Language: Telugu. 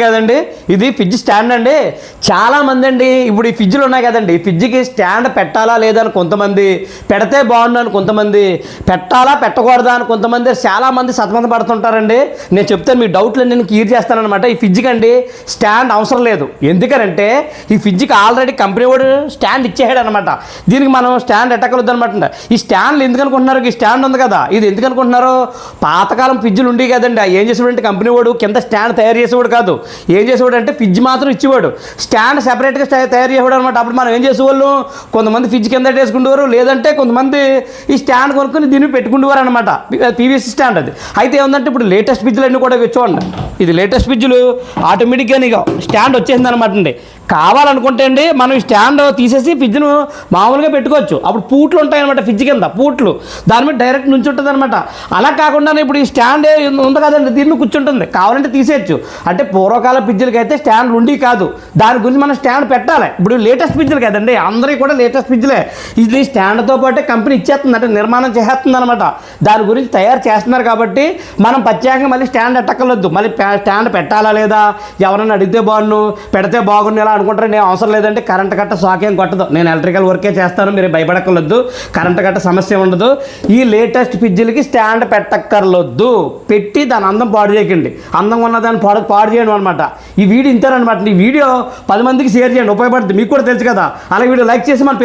కదండి. ఇది ఫ్రిడ్జ్ స్టాండ్ అండి. చాలా మంది అండి ఇప్పుడు ఈ ఫ్రిడ్జ్లు ఉన్నాయి కదండి. ఈ ఫ్రిడ్జ్కి స్టాండ్ పెట్టాలా లేదా అని కొంతమంది పెడితే బాగుండు కొంతమంది పెట్టాలా పెట్టకూడదా అని కొంతమంది చాలా మంది సతమత పడుతుంటారండి. నేను చెప్తాను మీ డౌట్లు నేను క్లియర్ చేస్తానమాట ఈ ఫ్రిడ్జ్కి అండి స్టాండ్ అవసరం లేదు. ఎందుకనంటే ఈ ఫ్రిడ్జ్కి ఆల్రెడీ కంపెనీ వాడు స్టాండ్ ఇచ్చేసాడు అనమాట దీనికి మనం స్టాండ్ ఎట్టకలొద్దు అనమాట ఈ స్టాండ్లు ఎందుకు అనుకుంటున్నారు? ఈ స్టాండ్ ఉంది కదా. ఇది ఎందుకు అనుకుంటున్నారు? పాతకాలం ఫ్రిడ్జ్లు ఉండేవి కదండి. ఏం చేసేవాడు? కంపెనీ వాడు కింద స్టాండ్ తయారు చేసేవాడు కాదు. ఏం చేసేవాడు అంటే ఫ్రిడ్జ్ మాత్రం ఇచ్చేవాడు. స్టాండ్ సెపరేట్గా తయారు చేసేవాడు అనమాట అప్పుడు మనం ఏం చేసేవాళ్ళు? కొంతమంది ఫ్రిడ్జ్ కింద వేసుకుంటేవారు లేదంటే కొంతమంది ఈ స్టాండ్ కొనుక్కొని దీన్ని పెట్టుకుంటేవారు అనమాట పీవీసీ స్టాండ్ అది. అయితే ఏముందంటే ఇప్పుడు లేటెస్ట్ ఫ్రిడ్జ్లు అన్నీ కూడా ఇవి చూడండి. ఇది లేటెస్ట్ ఫ్రిడ్జ్లు ఆటోమేటిక్గా నీకు స్టాండ్ వచ్చేసింది అనమాట అండి. కావాలనుకుంటే అండి మనం ఈ స్టాండ్ తీసేసి ఫ్రిడ్జ్ను మామూలుగా పెట్టుకోవచ్చు. అప్పుడు పూట్లు ఉంటాయన్నమాట ఫ్రిడ్జ్ కింద పూట్లు. దాని మీద డైరెక్ట్ నుంచి ఉంటుంది అనమాట అలా కాకుండా ఇప్పుడు ఈ స్టాండ్ ఉంది కదండి దీన్ని కూర్చుంటుంది. కావాలంటే తీసేయచ్చు. అంటే పూర్వకాల ఫ్రిడ్జ్లకి అయితే స్టాండ్లు ఉండి కాదు. దాని గురించి మనం స్టాండ్ పెట్టాలి. ఇప్పుడు లేటెస్ట్ ఫ్రిడ్జ్లు కదండి అందరికీ కూడా లేటెస్ట్ ఫ్రిడ్జ్లే. ఇది స్టాండ్తో పాటు కంపెనీ ఇచ్చేస్తుంది అంటే నిర్మాణం చేసేస్తుంది అనమాట దాని గురించి తయారు చేస్తున్నారు కాబట్టి మనం ప్రత్యేకంగా మళ్ళీ స్టాండ్ ఎట్టక్కర్లేదు. మళ్ళీ స్టాండ్ పెట్టాలా లేదా? ఎవరైనా అడిగితే బాగున్ను. పెడితే బాగుండు ఇలా అనుకుంటారు? నేను అవసరం లేదంటే కరెంట్ కట్ట షాక్ ఏం కొట్టదు. నేను ఎలక్ట్రికల్ వర్కే చేస్తాను మీరు భయపడక్కర్లొద్దు. కరెంట్ కట్ట సమస్య ఉండదు. ఈ లేటెస్ట్ ఫ్రిడ్జ్లకి స్టాండ్ పెట్టక్కర్లొద్దు. పెట్టి దాని అందం పాడు చేయకండి. అందం ఉన్న దాన్ని పాడు పాడు చేయడం అనమాట ఈ వీడియో ఇంతేనమాట ఈ వీడియో పది మందికి షేర్ చేయండి. ఉపయోగపడుతుంది. మీకు కూడా తెలుసు కదా. అలాగే వీడియో లైక్ చేసి మన